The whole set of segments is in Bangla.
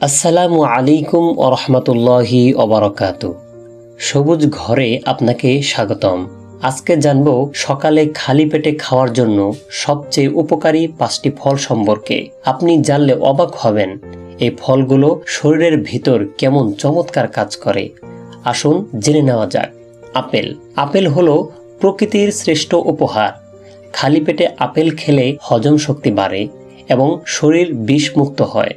আসসালামু আলাইকুম ওরহমতুল্লাহি অবরকাত সবুজ ঘরে আপনাকে স্বাগতম। আজকে জানব সকালে খালি পেটে খাওয়ার জন্য সবচেয়ে উপকারী পাঁচটি ফল সম্পর্কে। আপনি জানলে অবাক হবেন, এই ফলগুলো শরীরের ভিতর কেমন চমৎকার কাজ করে। আসুন জেনে নেওয়া যাক। আপেল। আপেল হলো প্রকৃতির শ্রেষ্ঠ উপহার। খালি পেটে আপেল খেলে হজম শক্তি বাড়ে এবং শরীর বিষমুক্ত হয়।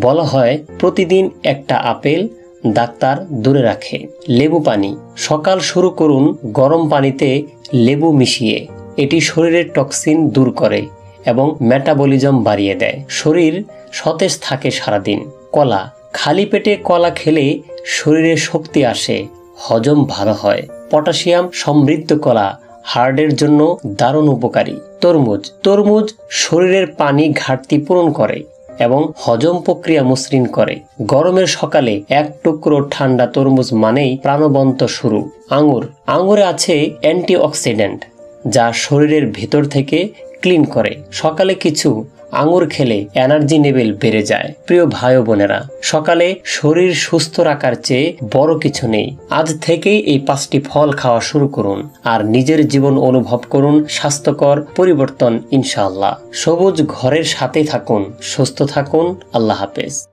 বলা হয়, প্রতিদিন একটা আপেল ডাক্তার দূরে রাখে। লেবু পানি। সকাল শুরু করুন, গরম পানিতে লেবু মিশিয়ে। এটি শরীরের টক্সিন দূর করে এবং মেটাবলিজম বাড়িয়ে দেয়। শরীর সতেজ থাকে সারাদিন। কলা। খালি পেটে কলা খেলে শরীরে শক্তি আসে, হজম ভালো হয়। পটাশিয়াম সমৃদ্ধ কলা হার্টের জন্য দারুণ উপকারী। তরমুজ। তরমুজ শরীরের পানি ঘাটতি পূরণ করে। এবং হজম প্রক্রিয়া মসৃণ করে। গরমের সকালে এক টুকরো ঠান্ডা তরমুজ মানেই প্রাণবন্ত শুরু। আঙুর। আঙুরে আছে অ্যান্টিঅক্সিডেন্ট, যা শরীরের ভেতর থেকে ক্লিন করে। সকালে কিছু আঙুর খেলে এনার্জি লেভেল বেড়ে যায়। প্রিয় ভাই বোনেরা, সকালে শরীর সুস্থ রাখার চেয়ে বড় কিছু নেই। আজ থেকেই এই পাঁচটি ফল খাওয়া শুরু করুন আর নিজের জীবন অনুভব করুন, স্বাস্থ্যকর পরিবর্তন ইনশাআল্লাহ। সবুজ ঘরের সাথে থাকুন, সুস্থ থাকুন, আল্লাহ হাফেজ।